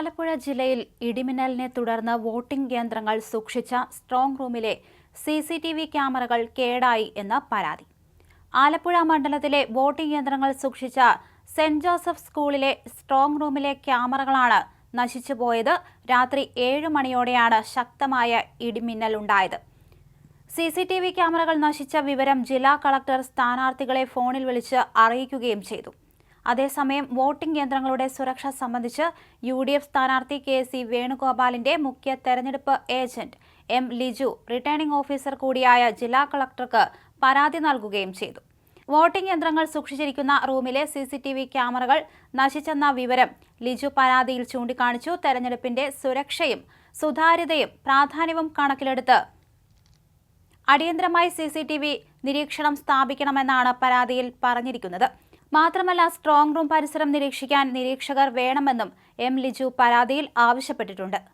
ആലപ്പുഴ ജില്ലയിൽ ഇടിമിന്നലിനെ തുടർന്ന് വോട്ടിംഗ് യന്ത്രങ്ങൾ സൂക്ഷിച്ച സ്ട്രോങ് റൂമിലെ സി സി ടി വി ക്യാമറകൾ കേടായി എന്ന പരാതി. ആലപ്പുഴ മണ്ഡലത്തിലെ വോട്ടിംഗ് യന്ത്രങ്ങൾ സൂക്ഷിച്ച സെന്റ് ജോസഫ് സ്കൂളിലെ സ്ട്രോങ് റൂമിലെ ക്യാമറകളാണ് നശിച്ചുപോയത് രാത്രി ഏഴ് മണിയോടെയാണ് ശക്തമായ ഇടിമിന്നലുണ്ടായത് സി സി ടി വി ക്യാമറകൾ നശിച്ച വിവരം ജില്ലാ കളക്ടർ സ്ഥാനാർത്ഥികളെ ഫോണിൽ വിളിച്ച് അറിയിക്കുകയും ചെയ്തു. അതേസമയം വോട്ടിംഗ് യന്ത്രങ്ങളുടെ സുരക്ഷ സംബന്ധിച്ച് യു ഡി എഫ് സ്ഥാനാർത്ഥി കെ സി വേണുഗോപാലിന്റെ മുഖ്യ തെരഞ്ഞെടുപ്പ് agent M Liju returning officer കൂടിയായ ജില്ലാ കളക്ടർക്ക് പരാതി നൽകുകയും ചെയ്തു. വോട്ടിംഗ് യന്ത്രങ്ങൾ സൂക്ഷിച്ചിരിക്കുന്ന റൂമിലെ സി സി ടി വി ക്യാമറകൾ നശിച്ചെന്ന വിവരം ലിജു പരാതിയിൽ ചൂണ്ടിക്കാണിച്ചു. തെരഞ്ഞെടുപ്പിന്റെ സുരക്ഷയും സുതാര്യതയും പ്രാധാന്യവും കണക്കിലെടുത്ത് അടിയന്തരമായി സി സി ടി വി നിരീക്ഷണം സ്ഥാപിക്കണമെന്നാണ് പരാതിയിൽ പറഞ്ഞിരിക്കുന്നത്. മാത്രമല്ല സ്ട്രോങ് റൂം പരിസരം നിരീക്ഷിക്കാൻ നിരീക്ഷകർ വേണമെന്നും എം ലിജു പരാതിയിൽ ആവശ്യപ്പെട്ടിട്ടുണ്ട്